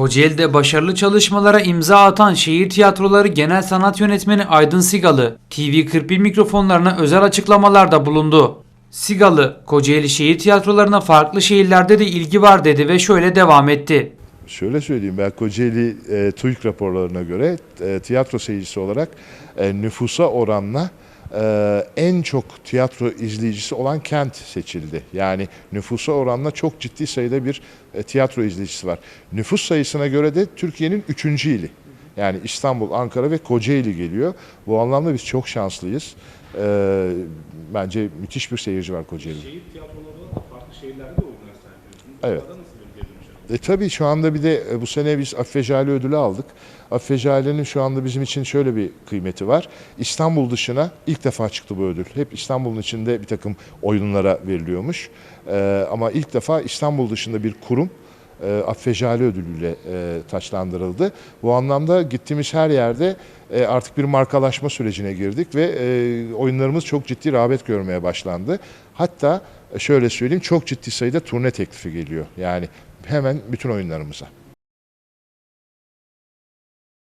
Kocaeli'de başarılı çalışmalara imza atan Şehir Tiyatroları Genel Sanat Yönetmeni Aydın Sigalı, TV41 mikrofonlarına özel açıklamalarda bulundu. Sigalı, Kocaeli Şehir Tiyatrolarına farklı şehirlerde de ilgi var dedi ve şöyle devam etti. Şöyle söyleyeyim ben Kocaeli e, TÜİK raporlarına göre e, tiyatro seyircisi olarak e, nüfusa oranla e, en çok tiyatro izleyicisi olan kent seçildi. Yani nüfusa oranla çok ciddi sayıda bir e, tiyatro izleyicisi var. Nüfus sayısına göre de Türkiye'nin üçüncü ili. Yani İstanbul, Ankara ve Kocaeli geliyor. Bu anlamda biz çok şanslıyız. E, bence müthiş bir seyirci var Kocaeli'de. Şehir tiyatroları farklı şehirlerde de sergiliyorsunuz. Evet. Nasıl bir? E, tabii şu anda bir de e, bu sene biz Affe Jale ödülü aldık. Affe Jale'nin şu anda bizim için şöyle bir kıymeti var. İstanbul dışına ilk defa çıktı bu ödül. Hep İstanbul'un içinde bir takım oyunlara veriliyormuş. E, ama ilk defa İstanbul dışında bir kurum e, Affe ödülüyle e, taçlandırıldı. Bu anlamda gittiğimiz her yerde e, artık bir markalaşma sürecine girdik ve e, oyunlarımız çok ciddi rağbet görmeye başlandı. Hatta e, şöyle söyleyeyim çok ciddi sayıda turne teklifi geliyor. Yani hemen bütün oyunlarımıza.